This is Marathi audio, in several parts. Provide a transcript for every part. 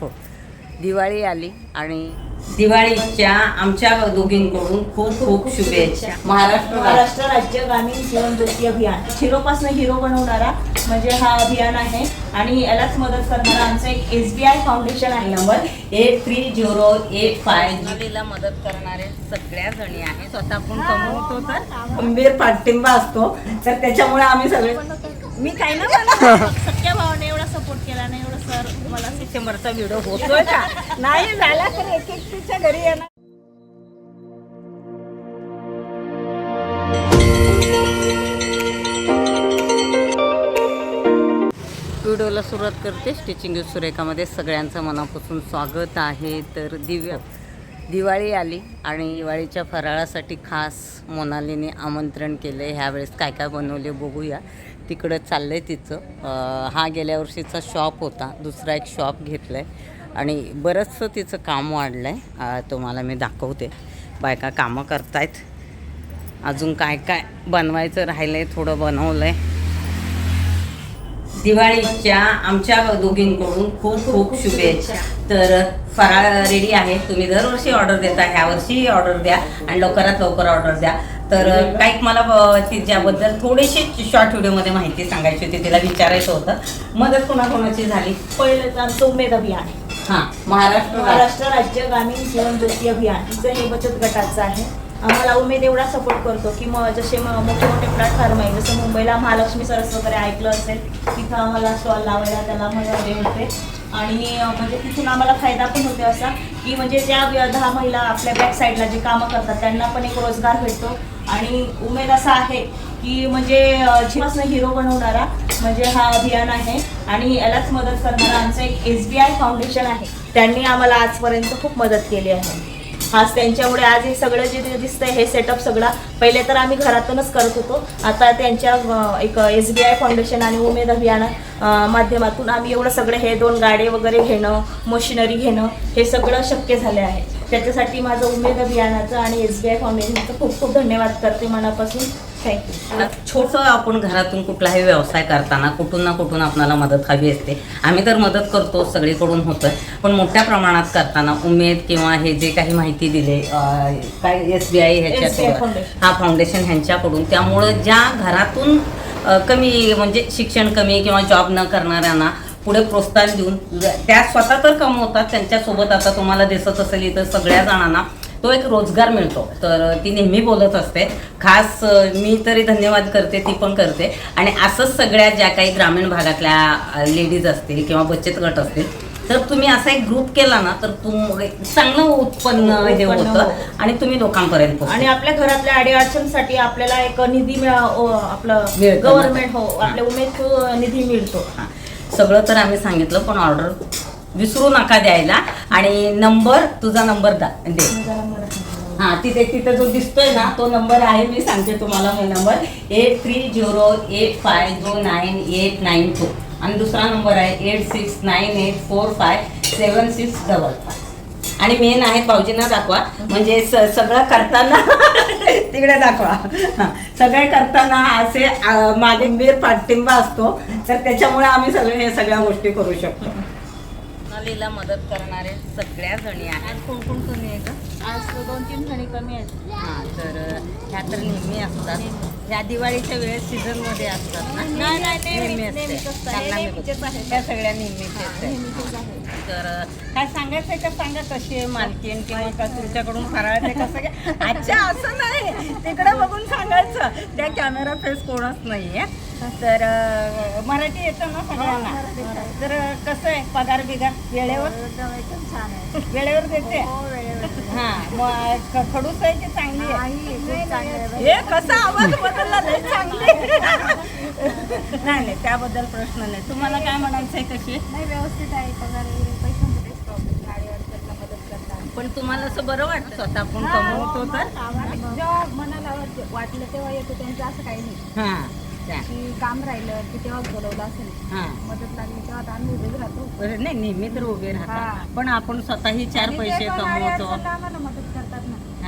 हो. दिवाळी आली आणि दिवाळीच्या आमच्या दोघींकडून खूप खूप शुभेच्छा. महाराष्ट्र महाराष्ट्र राज्य ग्रामीण जीवन ज्योती अभियान. झिरोपासून हिरो बनवणारा म्हणजे हा अभियान आहे. आणि यालाच मदत करणारा आमचा एक एस बी आय फाउंडेशन आहे number. Eight three zero eight five मदत करणारे सगळ्या जणी आहे स्वतः आपण कमवतो तर? खंबीर पाठिंबा असतो. तर त्याच्यामुळे आम्ही सगळे मी काही ना. सख्या भावाने एवढा सपोर्ट केला नाही. सर मला डिसेंबरचा व्हिडिओ होतोय का? नाही झाला तर एक एकटीच्या घरी येणार. व्हिडिओला सुरुवात करते. स्टिचिंग सुरेखामध्ये सगळ्यांचं मनापासून स्वागत आहे. तर दिव्य दिवाळी आली आणि दिवाळीच्या फराळासाठी खास मोनालीने आमंत्रण केलं आहे ह्यावेळेस काय काय बनवले बघूया. तिकडं चाललं आहे तिचं हा गेल्या वर्षीचा शॉप होता. दुसरा एक शॉप घेतला आहे आणि बरंचसं तिचं काम वाढलं आहे तुम्हाला मी दाखवते. बायका कामं करतायत. अजून काय काय बनवायचं राहिलं आहे थोडं बनवलं आहे दिवाळीच्या आमच्या दोघींकडून खूप खूप शुभेच्छा. तर फराळ रेडी आहे. तुम्ही दरवर्षी ऑर्डर देता ह्या वर्षी ऑर्डर द्या आणि लवकरात लवकर ऑर्डर द्या. तर काही मला तिच्याबद्दल थोडीशी शॉर्ट व्हिडिओमध्ये माहिती सांगायची होती तिला विचारायचं होतं. मदत कोणाकोणाची झाली? पहिलं तर आमचं उमेद अभियान. हां महाराष्ट्र महाराष्ट्र राज्य ग्रामीण जीवन ज्योती अभियान. हिचं हे बचत गटाचं आहे. आम्हाला उमेद एवढा सपोर्ट करतो की मग जसे मोठे मोठे प्लॅटफॉर्म आहे जसं मुंबईला महालक्ष्मी सरस वगैरे ऐकलं असेल तिथं आम्हाला स्टॉल लावायला त्याला मदत होते. आणि म्हणजे तिथून आम्हाला फायदा पण होतो असा की म्हणजे ज्या दहा महिला आपल्या बॅक साईडला जे कामं करतात त्यांना पण एक रोजगार भेटतो. आणि उमेद असा आहे की म्हणजे जीवासनं हिरो बनवणारा म्हणजे हा अभियान आहे. आणि यालाच मदत करणारा आमचं एक एस बी आय फाउंडेशन आहे. त्यांनी आम्हाला आजपर्यंत खूप मदत केली आहे. आज त्यांच्यामुळे आज हे सगळं जे दिसतंय हे सेटअप सगळा पहिले तर आम्ही घरातूनच करत होतो. आता त्यांच्या एक एस बी आय फाउंडेशन आणि उमेद अभियान माध्यमातून आम्ही एवढं सगळं हे दोन गाडे वगैरे घेणं मशिनरी घेणं हे सगळं शक्य झाले आहे. त्याच्यासाठी माझं उमेद अभियानाचं आणि एस बी आय फाउंडेशनचं खूप खूप धन्यवाद करते मनापासून. थँक्यू छोटं आपण घरातून कुठलाही व्यवसाय करताना कुठून ना कुठून आपल्याला मदत हवी असते. आम्ही तर मदत करतो सगळीकडून होतं पण मोठ्या प्रमाणात करताना उमेद किंवा हे जे काही माहिती दिले काय एस बी आय ह्याच्या. हा फाउंडेशन ह्यांच्याकडून त्यामुळं ज्या घरातून कमी म्हणजे शिक्षण कमी किंवा जॉब न करणाऱ्यांना पुढे प्रोत्साहन देऊन त्या स्वतः तर कमवतात त्यांच्यासोबत आता तुम्हाला दिसत असेल इथं सगळ्या जणांना तो एक रोजगार मिळतो तर ती नेहमी बोलत असते खास मी तरी धन्यवाद करते ती पण करते आणि असंच सगळ्या ज्या काही ग्रामीण भागातल्या लेडीज असतील किंवा बचत गट असतील तर तुम्ही असा एक ग्रुप केला ना तर तुम चांगलं उत्पन्न हे होतं. आणि तुम्ही लोकांपर्यंत. आणि आपल्या घरातल्या अडीअडचणसाठी आपल्याला एक निधी आपलं. गव्हर्नमेंट हो. आपल्या उमेद निधी मिळतो. सगळं तर आम्ही सांगितलं पण ऑर्डर विसरू नका द्यायला. आणि नंबर तुझा नंबर दा दे. हा तिथे तिथे जो दिसतोय ना तो नंबर आहे मी सांगते तुम्हाला मी number eight three zero eight five zero nine eight nine two आणि दुसरा नंबर आहे eight six nine eight four five seven six double five आणि मेन आहे भाऊजींना दाखवा. म्हणजे स सगळं करताना तिकडे दाखवा. सगळे करताना असे अ, मागे बीर पाठिंबा असतो. तर त्याच्यामुळे आम्ही सगळे हे सगळ्या गोष्टी करू शकतो. नालीला मदत करणारे सगळ्या जणी आहेत. कोण कोण तुम्ही आहे का? आज दोन तीन जणी कमी आहेत. हां तर ह्या तर नेहमी असतात. ह्या दिवाळीच्या वेळेस सीझनमध्ये असतात ना? नाही, नाही, नेहमी- नेहमी असते. नेहमीच असतं. हे. त्या सगळ्या नेहमीचेच आहेत. तर काय सांगायचं आहे का सांगा कशी आहे मालकीन किंवा का तुमच्याकडून फराळ कसं काय? अच्छा असं नाही. तिकडे बघून सांगायचं. त्या कॅमेरा फेस कोणच नाही आहे तर अं, मराठी येतं ना सगळ्यांना? तर अं, कसं आहे? पगार बिगार वेळेवर छान आहे. वेळेवर देते हो, हा मग ख- खडूस आहे की चांगली आहे? हे कसा आवाज बदलला? लय चांगली नाही नाही त्याबद्दल प्रश्न नाही. तुम्हाला काय म्हणायचं आहे कशी? नाही व्यवस्थित आहे. पगार वगैरे पैशांमध्ये प्रॉब्लेम गाडी अडचणला मदत करतात. पण तुम्हाला असं बरं वाटतं? स्वतः आपण कमवतो तर? जेव्हा मनाला वाट- वाटलं तेव्हा येतो त्यांचं असं काही नाही. हां. की काम राहिलं की तेव्हाच बोलवलं असेल. हां. मदत लागली तेव्हा आम्ही उभेच राहतो. बरं नाही नेहमी तर उभे राहतात. हां. पण आपण स्वतःही चार आणि ते पैसे पण कमवतो. अडचणला आम्हाला मदत करतात.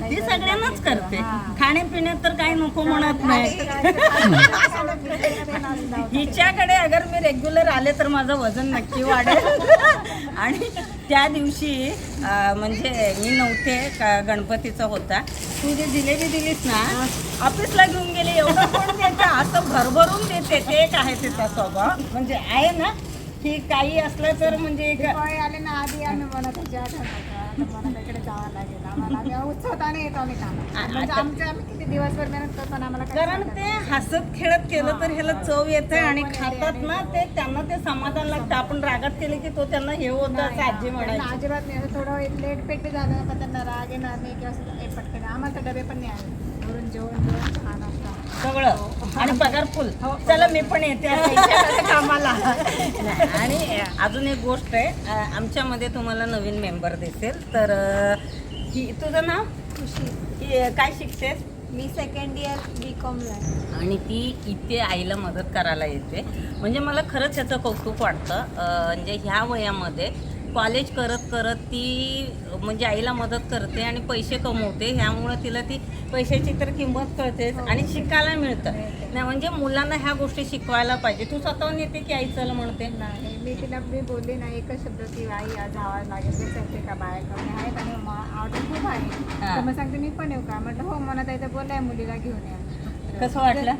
ती सगळ्यांनाच करते खाण्यापिण्यात तर काही नको म्हणत नाही हिच्याकडे अगर मी रेग्युलर आले तर माझं वजन नक्की वाढेल आणि त्या दिवशी म्हणजे मी नव्हते का- गणपतीचा होता तू जे जिलेबी दिलीस ना ऑफिसला घेऊन गेले एवढं कोण देते असं भरभरून देते ते एक आहे तिचा स्वभाव म्हणजे आहे ना की काही असलं तर म्हणजे आले ना आधी आम्ही म्हणत होतो आठवणायचं आता मला तिकडे जावं लागेल. आम्हाला आम्ही उत्सवताने येतो आम्ही कामाला. म्हणजे आता- आमचे आम्ही किती दिवसभर मेहनत करतो आणि आम्हाला काही कारण ते. हसत खेळत केलं तर ह्याला चव येते आणि खातात ना ते त्यांना ते समाधान लागतं. आपण रागात केले की तो त्यांना हे होतं असं आजी त्यांना म्हणायची. अजिबात नाही. थोडं लेट पेट झालं का त्यांना राग येणार नाही किंवा असं हे पटकन. आम्हाला तर डबे पण नाही आले घरून जेवण जेवण छान असतं. सगळं. आणि पगार फुल चला मी पण येते कामाला. आणि अजून एक गोष्ट आहे. आमच्यामध्ये तुम्हाला नवीन मेंबर दिसेल. तर ही तुझं नाव? खुशी. काय शिकतेस? मी सेकंड इयर बी कॉमला आहे. आणि ती इथे आईला मदत करायला येते. म्हणजे मला खरंच याचं कौतुक वाटतं. म्हणजे ह्या वयामध्ये कॉलेज करत करत ती म्हणजे आईला मदत करते आणि पैसे कमवते. ह्यामुळं तिला ती पैशाची तर किंमत कळतेच आणि शिकायला मिळतं. नाही म्हणजे मुलांना ह्या गोष्टी शिकवायला पाहिजे. तू स्वतःहून येते की आई चल म्हणते? नाही मी तिला मी बोलली नाही एकच शब्द की आई आज जावं लागेल करते का बाया कमी आहेत आणि ऑर्डर खूप आहे. हा. तर मग सांगते मी पण येऊ का? म्हटलं हो मला तर बोललाय मुलीला घेऊन या. कसं वाटलं?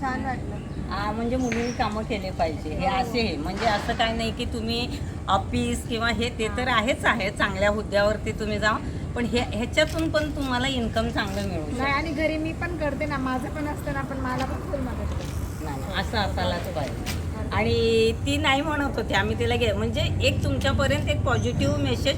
छान वाटलं. म्हणजे मुलींनी कामं केले पाहिजे. हे असे. म्हणजे असं काय नाही की तुम्ही ऑफिस किंवा हे ते तर आहेच आहे. चांगल्या हुद्द्यावरती तुम्ही जा. पण हे ह्याच्यातून पण तुम्हाला इन्कम चांगलं मिळू नाही आणि घरी मी पण करते ना. माझं पण असतं ना पण मला पण फुल मदत करते नाही, नाही, असं असायलाच पाहिजे. आणि ती नाही म्हणत होती. आम्ही तिला घे म्हणजे एक तुमच्यापर्यंत एक पॉझिटिव्ह मेसेज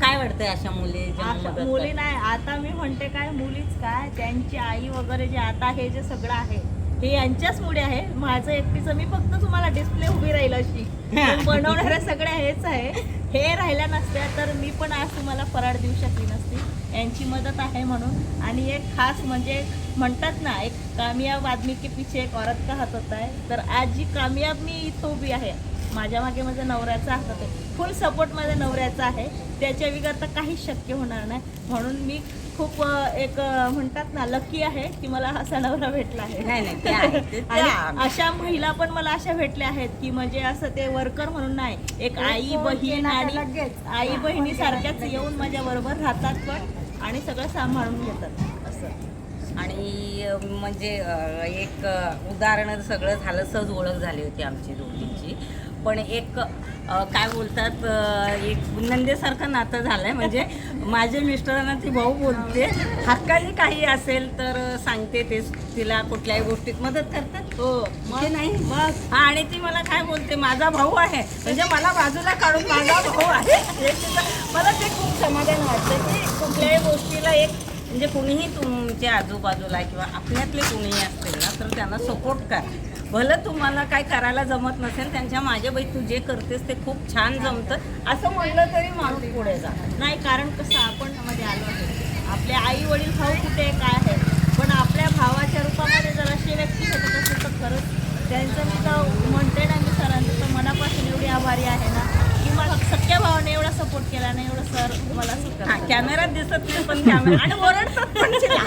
काय वाटतंय अशा मुली ज्या आता मदत मुली? नाही. आता मी म्हणते काय मुलीच काय त्यांची आई वगैरे जे आता हे जे सगळं आहे हे यांच्याच मुळे आहे. माझं एकटीचं मी फक्त तुम्हाला डिस्प्ले उभी राहील अशी. बनवणाऱ्या सगळ्या हेच आहे. हे राहिल्या नसत्या तर मी पण आज तुम्हाला फराळ देऊ शकली नसती. यांची मदत आहे म्हणून. आणि एक खास म्हणजे म्हणतात ना एक कामयाब आदमी के पीछे एक औरत का हात होता है तर आज जी कामयाब मी इथं उभी आहे माझ्या मागे माझ्या नवऱ्याचा हात होता फुल सपोर्ट माझ्या नवऱ्याचा आहे. त्याच्या विगत काहीच शक्य होणार नाही. म्हणून मी खूप एक म्हणतात ना लकी आहे की मला असा नवरा भेटला आहे आणि. अशा महिला पण मला अशा भेटल्या आहेत की म्हणजे असं ते वर्कर म्हणून नाही एक आई बहीण आणि? आई हा, बहिणी सारख्याच? येऊन माझ्या बरोबर राहतात पण आणि सगळं सांभाळून घेतात असं आणि म्हणजे एक उदाहरण सगळं झालं सहज ओळख झाली होती आमची दोघींची पण एक काय बोलतात एक नंदेसारखं नातं झालंय. म्हणजे माझ्या मिस्टरांना ती भाऊ बोलते हक्काने काही असेल तर सांगते ते तिला कुठल्याही गोष्टीत मदत करतात. हो ते नाही? मग हा, आणि ती मला काय बोलते माझा भाऊ आहे. म्हणजे मला बाजूला काढून माझा भाऊ आहे. मला ते खूप समाधान वाटतं की कुठल्याही गोष्टीला एक म्हणजे कुणीही तुमच्या आजूबाजूला किंवा आपल्यातले कुणीही असतील ना तर त्यांना सपोर्ट करा. भलं तुम्हाला काय करायला जमत नसेल त्यांच्या माझ्या बाई तू जे करतेस ते खूप छान जमतं. असं म्हणलं तरी माणूस पुढे जा. नाही कारण कसं आपण मध्ये आलो आहे. आपले आई वडील भाऊ कुठे काय आहे? पण आपल्या भावाच्या रूपामध्ये जर अशी व्यक्ती भेटत असेल तर खरंच त्यांचं मी तर म्हणते ना मी सरांचं तर मनापासून एवढी आभारी आहे ना. सख्या भावाने एवढा सपोर्ट केला नाही एवढं सर मला हा कॅमेरात दिसत नाही पण कॅमेरा आणि ओरडतात पण तिला.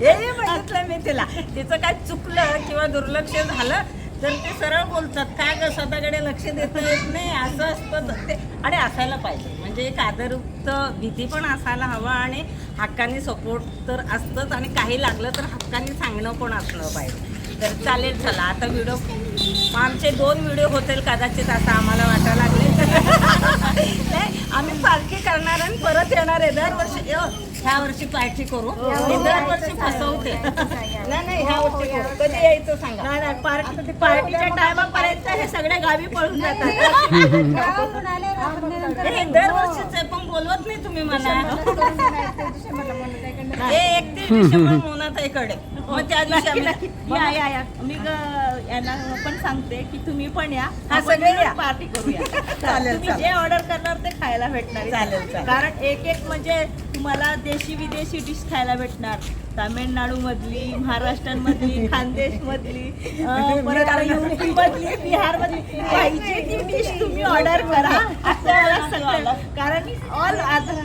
हे म्हटलं मी तिला. तिचं काय चुकलं किंवा दुर्लक्ष झालं तर ते सरळ बोलतात काय ग स्वतःकडे लक्ष देता येत नाही असं असतं ते. आणि असायला पाहिजे. म्हणजे एक आदरयुक्त भीती पण असायला हवा आणि हक्काने सपोर्ट तर असतंच आणि काही लागलं तर हक्काने सांगणं पण असलं पाहिजे. तर चालेल चला. आता व्हिडिओ आमचे दोन व्हिडिओ होतील कदाचित असं आम्हाला वाटायला लागले. नाही आम्ही पार्टी करणार आणि परत येणार आहे. दरवर्षी यो, ह्या वर्षी पार्टी करू. मी दरवर्षी फसवते. नाही नाही ह्या वर्षी करू. कधी यायचं सांगा. नाही नाही पार्टी पार्टीच्या टायमापर्यंत हे सगळे गावी पळून जातात. हे दरवर्षीच आहे पण बोलवत नाही तुम्ही मला. हे डिसेंबर मोनाताईकडे मग त्या दिवशी आम्ही या या या. मी ग- यांना पण सांगते की तुम्ही पण या. हा, सगळे या. पार्टी करूया. चालेल, तुम्ही चालेल. जे ऑर्डर करणार ते खायला भेटणार. चालेल, चालेल. कारण एक एक म्हणजे तुम्हाला देशी विदेशी डिश खायला भेटणार. तामिळनाडू मधली महाराष्ट्र मधली खानदेश मधली परत युपी मधली बिहार मधली पाहिजे ती डिश तुम्ही ऑर्डर करा. असं मला सगळं कारण ऑल आधार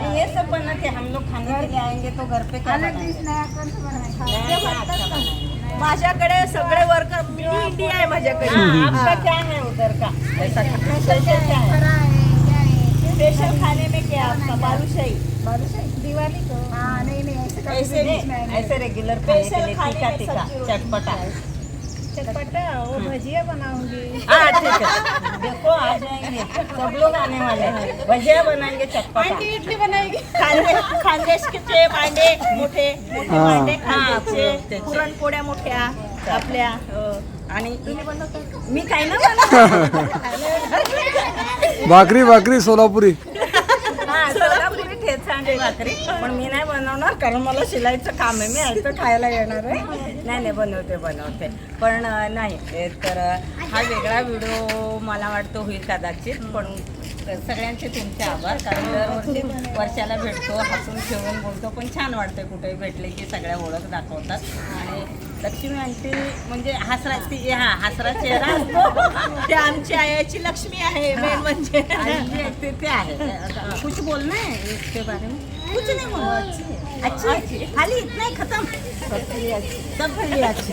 नहीं, ये सब बनाते हम लोग खाने के लिए आएंगे तो घर पे क्या बनाएंगे? माझ्याकडे सगळे वर्कर इंडिया आहे माझ्याकडे। आपका क्या है उधर का? ऐसा स्पेशल क्या है? स्पेशल खाने में क्या आपका? बालूशाही। बालूशाही? दिवाली को। हाँ नहीं नहीं ऐसे ऐसे रेगुलर खाने के लिए सब्जी होती चटपटा। चटपटा वो भजिया बनाऊंगी। हाँ ठीक है देखो आ जाएंगे सब लोग आने वाले हैं. भजिया बनाएंगे चटपटा. इडली बनाएगी। खानदेश भांडे मोठे मोठे हा. भांडे हा. पुरणपोळ्या मोठ्या आपल्या अ, आणि मी काही ना बनवत. भाकरी भाकरी सोलापुरी हा सोलापुरी ठेचा आणि भाकरी पण मी नाही बनवणार कारण मला शिलाईचं काम आहे. मी ऐकतं खायला येणार आहे. नाही नाही बनवते बनवते. पण नाही तर हा वेगळा व्हिडिओ मला वाटतं होईल कदाचित पण सगळ्यांचे तुमचे आभार कारण दरवर्षी वर्षाला भेटतो हसून खेळून बोलतो. पण छान वाटतं कुठेही भेटले की सगळ्या ओळख दाखवतात. आणि लक्ष्मी आंटी म्हणजे हसरा ती हा हसरा चेहरा असतो. ते आमची आयाची लक्ष्मी आहे मेन म्हणजे. ते आहे. कुछ बोलना है इसके बारे में? कुछ नहीं बोला अच्छी अच्छी खाली इतना ही खतम सब खाली अच्छी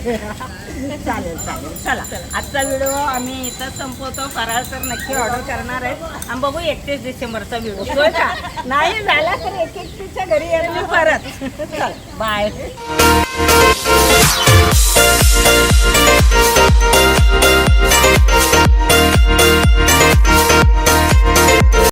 चालेल चालेल चला आजचा. व्हिडिओ आम्ही इथं संपवतो फराळ तर नक्की ऑर्डर करणार आहेत आणि बघू एकतीस डिसेंबरचा व्हिडिओ का नाही झाला तर एक घरी येईल मी परत चल बाय